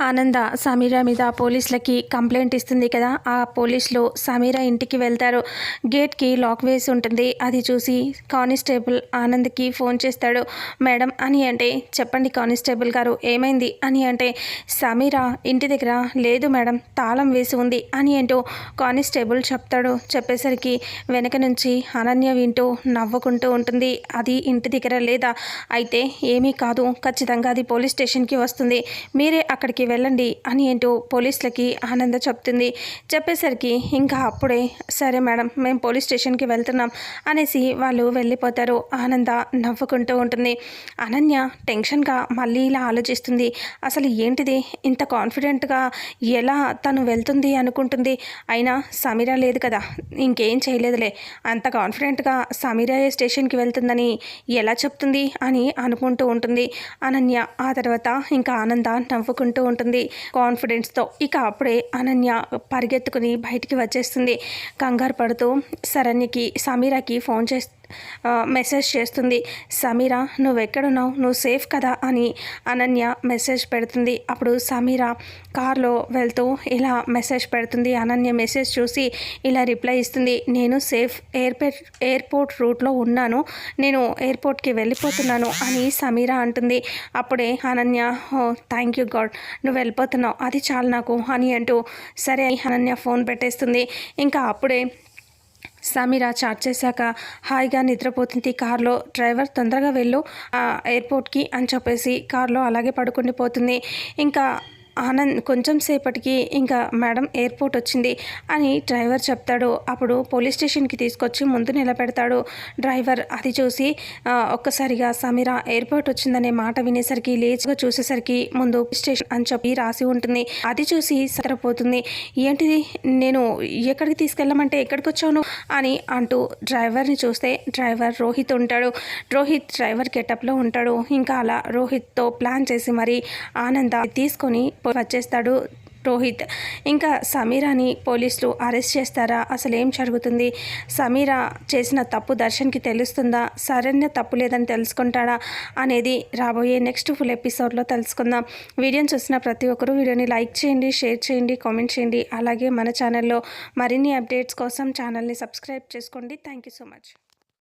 ఆనంద సమీరా మీద పోలీసులకి కంప్లైంట్ ఇస్తుంది కదా. ఆ పోలీసులు సమీరా ఇంటికి వెళ్తారు. గేట్కి లాక్ వేసి ఉంటుంది. అది చూసి కానిస్టేబుల్ ఆనంద్కి ఫోన్ చేస్తాడు. మేడం అని అంటే చెప్పండి కానిస్టేబుల్ గారు ఏమైంది? అని అంటే సమీరా ఇంటి దగ్గర లేదు మేడం తాళం వేసి ఉంది అని ఏంటో కానిస్టేబుల్ చెప్తాడు. చెప్పేసరికి వెనక నుంచి అనన్య వింటూ నవ్వుకుంటూ ఉంటుంది. అది ఇంటి దగ్గర లేదా? అయితే ఏమీ కాదు. ఖచ్చితంగా అది పోలీస్ స్టేషన్కి వస్తుంది. మీరే అక్కడికి వెళ్ళండి అని ఏంటో పోలీసులకి ఆనంద చెప్తుంది. చెప్పేసరికి ఇంకా అప్పుడే సరే మేడం మేము పోలీస్ స్టేషన్కి వెళ్తున్నాం అనేసి వాళ్ళు వెళ్ళిపోతారు. ఆనంద నవ్వుకుంటూ ఉంటుంది. అనన్య టెన్షన్గా మళ్ళీ ఇలా ఆలోచిస్తుంది. అసలు ఏంటిది? ఇంత కాన్ఫిడెంట్గా ఎలా తను వెళ్తుంది అనుకుంటుంది. అయినా సమీర లేదు కదా ఇంకేం చేయలేదులే. అంత కాన్ఫిడెంట్గా సమీర స్టేషన్కి వెళ్తుందని ఎలా చెప్తుంది అని అనుకుంటూ ఉంటుంది. అనన్య ఆ తర్వాత ఇంకా ఆనంద నవ్వుకుంటూ ఉంటుంది ఉంటుంది. కాన్ఫిడెన్స్తో ఇక అప్పుడే అనన్య పరిగెత్తుకుని బయటికి వచ్చేస్తుంది. కంగారు పడుతూ శరణ్యకి సమీరాకి ఫోన్ చేస్తూ మెసేజ్ చేస్తుంది సమీరా నువ్వెక్కడున్నావు? నువ్వు సేఫ్ కదా? అని అనన్య మెసేజ్ పెడుతుంది. అప్పుడు సమీరా కార్లో వెళ్తూ ఇలా మెసేజ్ పెడుతుంది. అనన్య మెసేజ్ చూసి ఇలా రిప్లై ఇస్తుంది నేను సేఫ్ ఎయిర్పోర్ట్ ఎయిర్పోర్ట్ రూట్లో ఉన్నాను. నేను ఎయిర్పోర్ట్కి వెళ్ళిపోతున్నాను అని సమీరా అంటుంది. అప్పుడే Ananya oh thank you God నువ్వు వెళ్ళిపోతున్నావు. అది చాలు నాకు అని అంటూ సరే అనన్య ఫోన్ పెట్టేస్తుంది. ఇంకా అప్పుడే సమీరా చాట్ చేశాక హాయిగా నిద్రపోతుంది. కారులో డ్రైవర్ తొందరగా వెళ్ళు ఎయిర్పోర్ట్కి అని చెప్పేసి కారులో అలాగే పడుకుండిపోతుంది. ఇంకా ఆనంద్ కొంచెం సేపటికి ఇంకా మేడం ఎయిర్పోర్ట్ వచ్చింది అని డ్రైవర్ చెప్తాడు. అప్పుడు పోలీస్ స్టేషన్కి తీసుకొచ్చి ముందు నిలబెడతాడు. డ్రైవర్ అది చూసి ఒక్కసారిగా సమీర ఎయిర్పోర్ట్ వచ్చిందనే మాట వినేసరికి లేచుగా చూసేసరికి ముందు స్టేషన్ అని చెప్పి రాసి ఉంటుంది. అది చూసి సరిపోతుంది ఏంటిది? నేను ఎక్కడికి తీసుకెళ్ళమంటే ఎక్కడికి వచ్చాను అని అంటూ డ్రైవర్ని చూస్తే డ్రైవర్ రోహిత్ ఉంటాడు. రోహిత్ డ్రైవర్ గెటప్లో ఉంటాడు. ఇంకా అలా రోహిత్తో ప్లాన్ చేసి మరి ఆనంద తీసుకొని వచ్చేస్తాడు రోహిత్. ఇంకా సమీరాని పోలీసులు అరెస్ట్ చేస్తారా? అసలు ఏం జరుగుతుంది? సమీరా చేసిన తప్పు దర్శన్కి తెలుస్తుందా? సరైన తప్పు లేదని తెలుసుకుంటాడా? అనేది రాబోయే నెక్స్ట్ ఫుల్ ఎపిసోడ్లో తెలుసుకుందాం. వీడియోని చూసిన ప్రతి ఒక్కరూ వీడియోని లైక్ చేయండి షేర్ చేయండి కామెంట్ చేయండి. అలాగే మన ఛానల్లో మరిన్ని అప్డేట్స్ కోసం ఛానల్ని సబ్స్క్రైబ్ చేసుకోండి. Thank you so much.